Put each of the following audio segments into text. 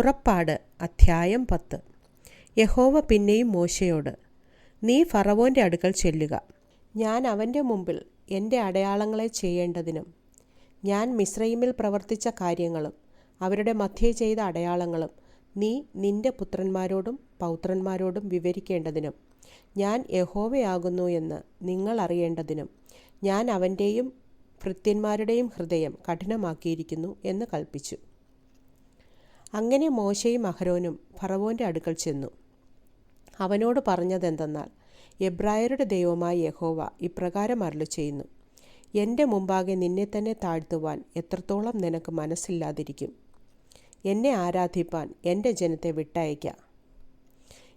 പുറപ്പാട് അധ്യായം പത്ത്. യഹോവ പിന്നെയും മോശയോട് നീ ഫറവോന്റെ അടുക്കൽ ചെല്ലുക. ഞാൻ അവന്റെ മുമ്പിൽ എന്റെ അടയാളങ്ങളെ ചെയ്യേണ്ടതിനും ഞാൻ മിശ്രൈമിൽ പ്രവർത്തിച്ച കാര്യങ്ങളും അവരുടെ മധ്യേ ചെയ്ത അടയാളങ്ങളും നീ നിന്റെ പുത്രന്മാരോടും പൗത്രന്മാരോടും വിവരിക്കേണ്ടതിനും ഞാൻ യഹോവയാകുന്നു എന്ന് നിങ്ങൾ അറിയേണ്ടതിനും ഞാൻ അവന്റെയും ഭൃത്യന്മാരുടെയും ഹൃദയം കഠിനമാക്കിയിരിക്കുന്നു എന്ന് കൽപ്പിച്ചു അങ്ങനെ മോശയും അഹരോനും ഫറവോന്റെ അടുക്കൽ ചെന്നു. അവനോട് പറഞ്ഞതെന്തെന്നാൽ എബ്രായരുടെ ദൈവമായ യഹോവ ഇപ്രകാരം അരുളു ചെയ്യുന്നു എന്റെ മുമ്പാകെ നിന്നെ തന്നെ താഴ്ത്തുവാൻ എത്രത്തോളം നിനക്ക് മനസ്സില്ലാതിരിക്കും. എന്നെ ആരാധിപ്പാൻ എന്റെ ജനത്തെ വിട്ടയക്കാം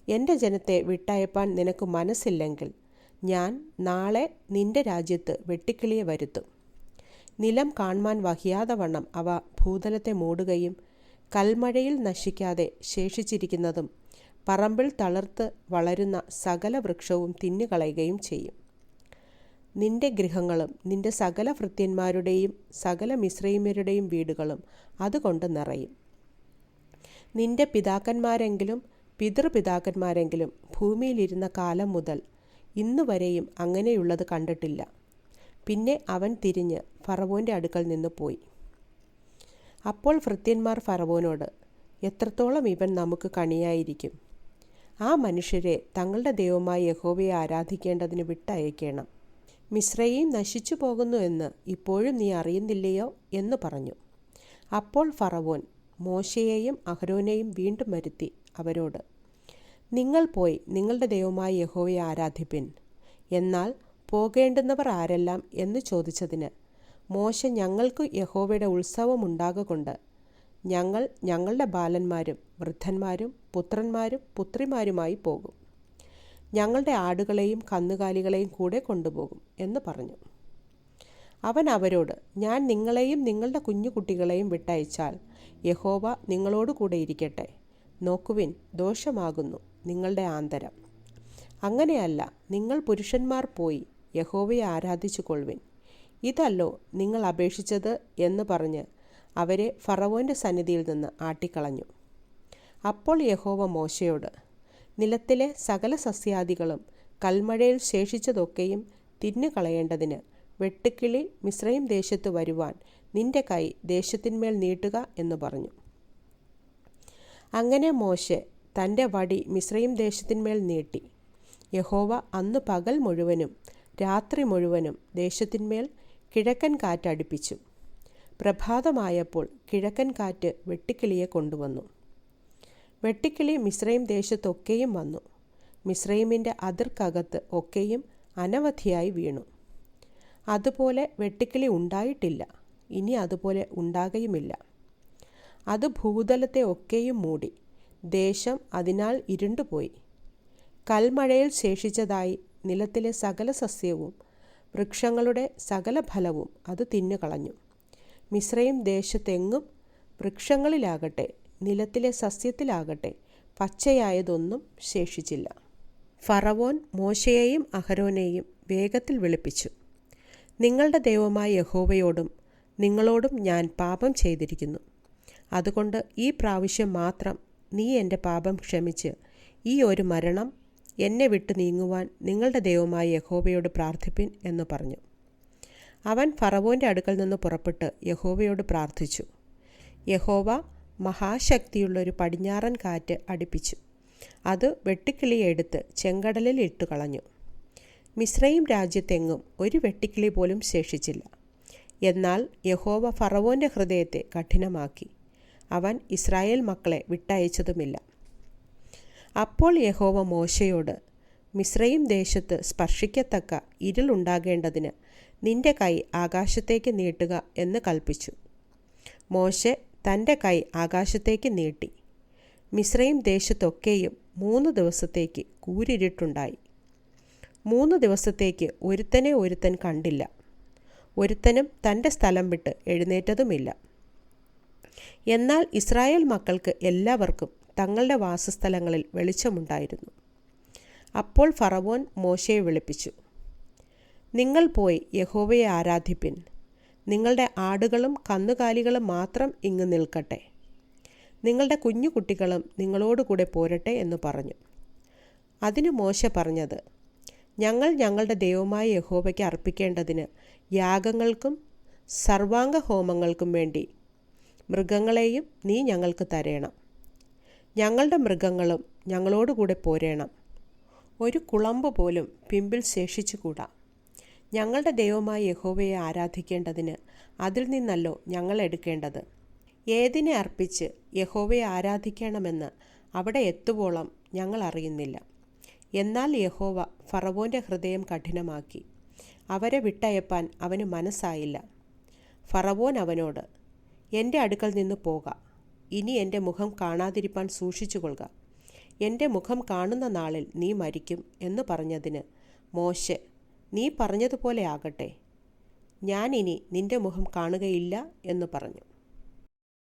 എന്റെ ജനത്തെ വിട്ടയപ്പാൻ നിനക്ക് മനസ്സില്ലെങ്കിൽ ഞാൻ നാളെ നിന്റെ രാജ്യത്ത് വെട്ടിക്കിളിയെ വരുത്തും. നിലം കാൺമാൻ വഹിയാതെ വണ്ണം അവ ഭൂതലത്തെ മൂടുകയും കൽമഴയിൽ നശിക്കാതെ ശേഷിച്ചിരിക്കുന്നതും പറമ്പിൽ തളർത്ത് വളരുന്ന സകല വൃക്ഷവും തിന്നുകളയുകയും ചെയ്യും. നിന്റെ ഗൃഹങ്ങളും നിന്റെ സകല ഭൃത്യന്മാരുടെയും സകല മിശ്രൈമ്യരുടെയും വീടുകളും അതുകൊണ്ട് നിറയും. നിന്റെ പിതാക്കന്മാരെങ്കിലും പിതൃപിതാക്കന്മാരെങ്കിലും ഭൂമിയിലിരുന്ന കാലം മുതൽ ഇന്നുവരെയും അങ്ങനെയുള്ളത് കണ്ടിട്ടില്ല. പിന്നെ അവൻ തിരിഞ്ഞ് ഫറവോന്റെ അടുക്കൽ നിന്ന് പോയി. അപ്പോൾ ഭൃത്യന്മാർ ഫറവോനോട് എത്രത്തോളം ഇവൻ നമുക്ക് കണിയായിരിക്കും? ആ മനുഷ്യരെ തങ്ങളുടെ ദൈവമായ യഹോവയെ ആരാധിക്കേണ്ടതിന് വിട്ടയക്കണം. മിശ്രയും നശിച്ചു പോകുന്നു എന്ന് ഇപ്പോഴും നീ അറിയുന്നില്ലയോ? എന്ന് പറഞ്ഞു. അപ്പോൾ ഫറവോൻ മോശയെയും അഹരോനെയും വീണ്ടും വരുത്തി അവരോട് നിങ്ങൾ പോയി നിങ്ങളുടെ ദൈവമായ യഹോവയെ ആരാധിപ്പിൻ. എന്നാൽ പോകേണ്ടുന്നവർ ആരെല്ലാം? എന്ന് ചോദിച്ചതിന് മോശ ഞങ്ങൾക്ക് യഹോവയുടെ ഉത്സവമുണ്ടാകൊണ്ട് ഞങ്ങൾ ഞങ്ങളുടെ ബാലന്മാരും വൃദ്ധന്മാരും പുത്രന്മാരും പുത്രിമാരുമായി പോകും. ഞങ്ങളുടെ ആടുകളെയും കന്നുകാലികളെയും കൂടെ കൊണ്ടുപോകും എന്ന് പറഞ്ഞു. അവൻ അവരോട് ഞാൻ നിങ്ങളെയും നിങ്ങളുടെ കുഞ്ഞുകുട്ടികളെയും വിട്ടയച്ചാൽ യഹോവ നിങ്ങളോട് കൂടെ ഇരിക്കട്ടെ. നോക്കുവിൻ ദോഷമാകുന്നു നിങ്ങളുടെ ആന്തരം. അങ്ങനെയല്ല നിങ്ങൾ പുരുഷന്മാർ പോയി യഹോവയെ ആരാധിച്ചു കൊള്ളുവിൻ ഇതല്ലോ നിങ്ങൾ അപേക്ഷിച്ചത് എന്ന് പറഞ്ഞ് അവരെ ഫറവോന്റെ സന്നിധിയിൽ നിന്ന് ആട്ടിക്കളഞ്ഞു. അപ്പോൾ യഹോവ മോശയോട് നിലത്തിലെ സകല സസ്യാദികളും കൽമഴയിൽ ശേഷിച്ചതൊക്കെയും തിന്നുകളയേണ്ടതിന് വെട്ടുക്കിളി മിശ്രയും ദേശത്ത് വരുവാൻ നിന്റെ കൈ ദേശത്തിന്മേൽ നീട്ടുക എന്ന് പറഞ്ഞു. അങ്ങനെ മോശെ തന്റെ വടി മിശ്രയും ദേശത്തിന്മേൽ നീട്ടി. യഹോവ അന്ന് പകൽ മുഴുവനും രാത്രി മുഴുവനും ദേശത്തിന്മേൽ കിഴക്കൻ കാറ്റ് അടുപ്പിച്ചു. പ്രഭാതമായപ്പോൾ കിഴക്കൻ കാറ്റ് വെട്ടിക്കിളിയെ കൊണ്ടുവന്നു. വെട്ടിക്കിളി മിശ്രയും ദേശത്തൊക്കെയും വന്നു. മിശ്രൈമിന്റെ അതിർക്കകത്ത് ഒക്കെയും അനവധിയായി വീണു. അതുപോലെ വെട്ടിക്കിളി ഉണ്ടായിട്ടില്ല. ഇനി അതുപോലെ ഉണ്ടാകുകയുമില്ല അത് ഭൂതലത്തെ ഒക്കെയും മൂടി. ദേശം അതിനാൽ ഇരുണ്ടുപോയി. കൽമഴയിൽ ശേഷിച്ചതായി നിലത്തിലെ സകല സസ്യവും വൃക്ഷങ്ങളുടെ സകല ഫലവും അത് തിന്നുകളഞ്ഞു. മിശ്രയും ദേശത്തെങ്ങും വൃക്ഷങ്ങളിലാകട്ടെ നിലത്തിലെ സസ്യത്തിലാകട്ടെ പച്ചയായതൊന്നും ശേഷിച്ചില്ല. ഫറവോൻ മോശയെയും അഹരോനെയും വേഗത്തിൽ വിളിപ്പിച്ചു. നിങ്ങളുടെ ദൈവമായ യഹോവയോടും നിങ്ങളോടും ഞാൻ പാപം ചെയ്തിരിക്കുന്നു. അതുകൊണ്ട് ഈ പ്രാവശ്യം മാത്രം നീ എന്റെ പാപം ക്ഷമിച്ച് ഈ ഒരു മരണം എന്നെ വിട്ടു നീങ്ങുവാൻ നിങ്ങളുടെ ദൈവമായ യഹോവയോട് പ്രാർത്ഥിപ്പിൻ എന്ന് പറഞ്ഞു. അവൻ ഫറവോന്റെ അടുക്കൽ നിന്ന് പുറപ്പെട്ട് യഹോവയോട് പ്രാർത്ഥിച്ചു. യഹോവ മഹാശക്തിയുള്ളൊരു പടിഞ്ഞാറൻ കാറ്റ് അടിപ്പിച്ചു. അത് വെട്ടിക്കിളിയെ എടുത്ത് ചെങ്കടലിൽ ഇട്ടു കളഞ്ഞു. മിശ്രയും രാജ്യത്തെങ്ങും ഒരു വെട്ടിക്കിളി പോലും ശേഷിച്ചില്ല. എന്നാൽ യഹോവ ഫറവോന്റെ ഹൃദയത്തെ കഠിനമാക്കി. അവൻ ഇസ്രായേൽ മക്കളെ വിട്ടയച്ചതുമില്ല. അപ്പോൾ യഹോവ മോശയോട് മിശ്രയും ദേശത്ത് സ്പർശിക്കത്തക്ക ഇരുളുണ്ടാകേണ്ടതിന് നിന്റെ കൈ ആകാശത്തേക്ക് നീട്ടുക എന്ന് കൽപ്പിച്ചു മോശെ തന്റെ കൈ ആകാശത്തേക്ക് നീട്ടി. മിശ്രയും ദേശത്തൊക്കെയും മൂന്ന് ദിവസത്തേക്ക് കൂരിരുട്ടുണ്ടായി. മൂന്ന് ദിവസത്തേക്ക് ഒരുത്തനെ ഒരുത്തൻ കണ്ടില്ല. ഒരുത്തനും തന്റെ സ്ഥലം വിട്ട് എഴുന്നേറ്റതുമില്ല. എന്നാൽ ഇസ്രായേൽ മക്കൾക്ക് എല്ലാവർക്കും തങ്ങളുടെ വാസസ്ഥലങ്ങളിൽ വെളിച്ചമുണ്ടായിരുന്നു. അപ്പോൾ ഫറവോൻ മോശയെ വിളിപ്പിച്ചു നിങ്ങൾ പോയി യഹോവയെ ആരാധിപ്പിൻ. നിങ്ങളുടെ ആടുകളും കന്നുകാലികളും മാത്രം ഇങ്ങ് നിൽക്കട്ടെ. നിങ്ങളുടെ കുഞ്ഞു കുട്ടികളും നിങ്ങളോടുകൂടെ പോരട്ടെ എന്ന് പറഞ്ഞു. അതിന് മോശ പറഞ്ഞത് ഞങ്ങൾ ഞങ്ങളുടെ ദൈവമായ യഹോവയ്ക്ക് അർപ്പിക്കേണ്ടതിന് യാഗങ്ങൾക്കും സർവാംഗ ഹോമങ്ങൾക്കും വേണ്ടി മൃഗങ്ങളെയും നീ ഞങ്ങൾക്ക് തരേണം. ഞങ്ങളുടെ മൃഗങ്ങളും ഞങ്ങളോടുകൂടെ പോരേണം. ഒരു കുളമ്പ് പോലും പിമ്പിൽ ശേഷിച്ചുകൂടാ. ഞങ്ങളുടെ ദൈവമായ യഹോവയെ ആരാധിക്കേണ്ടതിന് അതിൽ നിന്നല്ലോ ഞങ്ങൾ എടുക്കേണ്ടത്. ഏതിനെ അർപ്പിച്ച് യഹോവയെ ആരാധിക്കണമെന്ന് അവിടെ എത്തുവോളം ഞങ്ങൾ അറിയുന്നില്ല. എന്നാൽ യഹോവ ഫറവോന്റെ ഹൃദയം കഠിനമാക്കി. അവരെ വിട്ടയപ്പാൻ അവന് മനസ്സായില്ല. ഫറവോൻ അവനോട് എന്റെ അടുക്കൽ നിന്ന് പോക. ഇനി എന്റെ മുഖം കാണാതിരിപ്പാൻ സൂക്ഷിച്ചുകൊള്ളുക. എന്റെ മുഖം കാണുന്ന നാളിൽ നീ മരിക്കും എന്ന് പറഞ്ഞതിന് മോശെ നീ പറഞ്ഞതുപോലെ ആകട്ടെ. ഞാനിനി നിന്റെ മുഖം കാണുകയില്ല എന്ന് പറഞ്ഞു.